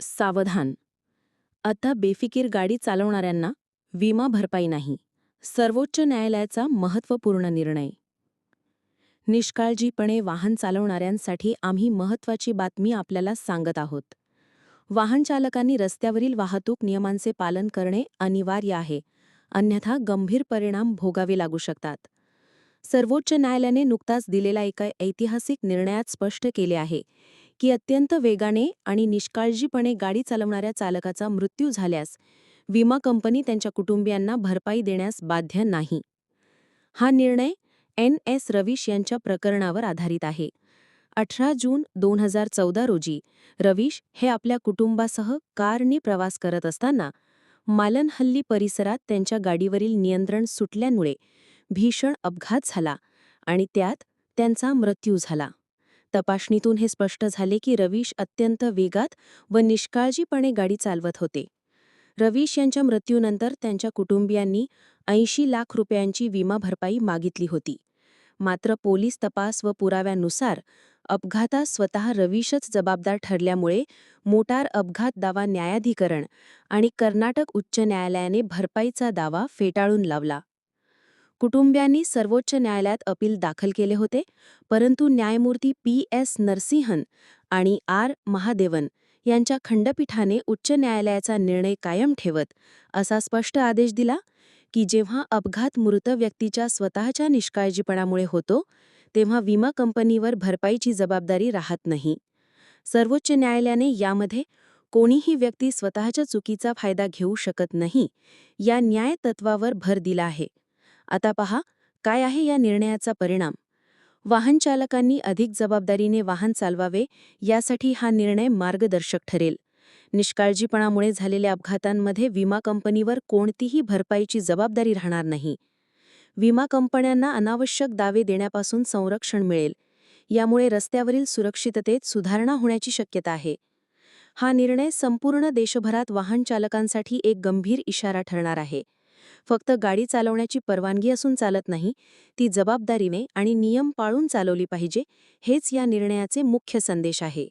सावधान. आता बेफिकीर गाडी चालवणाऱ्यांना विमा भरपाई नाही सर्वोच्च न्यायालयाचा महत्त्वपूर्ण निर्णय. निष्काळजीपणे वाहन चालवणाऱ्यांसाठी आम्ही महत्त्वाची बातमी आपल्याला सांगत आहोत. वाहनचालकांनी रस्त्यावरील वाहतूक नियमांचे पालन करणे अनिवार्य आहे अन्यथा गंभीर परिणाम भोगावे लागू शकतात. सर्वोच्च न्यायालयाने नुकताच दिलेला एका ऐतिहासिक निर्णयात स्पष्ट केले आहे की अत्यंत वेगाने आणि निष्काळजीपणे गाडी चालवणाऱ्या चालकाचा मृत्यू झाल्यास विमा कंपनी त्यांच्या कुटुंबियांना भरपाई देण्यास बाध्य नाही. हा निर्णय एन एस रवीश यांच्या प्रकरणावर आधारित आहे. अठरा जून दोन हजार चौदा रोजी रवीश हे आपल्या कुटुंबासह कारने प्रवास करत असताना मालनहल्ली परिसरात त्यांच्या गाडीवरील नियंत्रण सुटल्यामुळे भीषण अपघात झाला आणि त्यात त्यांचा मृत्यू झाला. तपासणीतून हे स्पष्ट झाले की रवीश अत्यंत वेगात व निष्काळजीपणे गाडी चालवत होते. रवीश यांच्या मृत्यूनंतर त्यांच्या कुटुंबियांनी ऐंशी लाख रुपयांची विमा भरपाई मागितली होती. मात्र पोलीस तपास व पुराव्यानुसार अपघातास स्वतः रवीशच जबाबदार ठरल्यामुळे मोटार अपघात दावा न्यायाधिकरण आणि कर्नाटक उच्च न्यायालयाने भरपाईचा दावा फेटाळून लावला. कुटुंबियांनी सर्वोच्च न्यायालयात अपील दाखल केले होते परंतु न्यायमूर्ती पी एस नरसिंहन आणि आर महादेवन यांच्या खंडपीठाने उच्च न्यायालयाचा निर्णय कायम ठेवत असा स्पष्ट आदेश दिला की जेव्हा अपघात मृत व्यक्तीच्या स्वतःच्या निष्काळजीपणामुळे होतो तेव्हा विमा कंपनीवर भरपाईची जबाबदारी राहत नाही. सर्वोच्च न्यायालयाने यामध्ये कोणीही व्यक्ती स्वतःच्या चुकीचा फायदा घेऊ शकत नाही या न्याय तत्वावर भर दिला आहे. आता पहा काय आहे या निर्णयाचा परिणाम? वाहनचालकांनी अधिक जबाबदारीने वाहन चालवावे यासाठी हा निर्णय मार्गदर्शक ठरेल. निष्काळजीपणामुळे झालेल्या अपघातांमध्ये विमा कंपनीवर कोणतीही भरपाईची जबाबदारी राहणार नाही. विमा कंपन्यांना अनावश्यक दावे देण्यापासून संरक्षण मिळेल. यामुळे रस्त्यावरील सुरक्षिततेत सुधारणा होण्याची शक्यता आहे. हा निर्णय संपूर्ण देशभरात वाहन चालकांसाठी एक गंभीर इशारा ठरणार आहे. फक्त गाडी चालवण्याची परवानगी असून चालत नाही ती जबाबदारीने आणि नियम पाळून चालवली पाहिजे हेच या निर्णयाचे मुख्य संदेश आहे.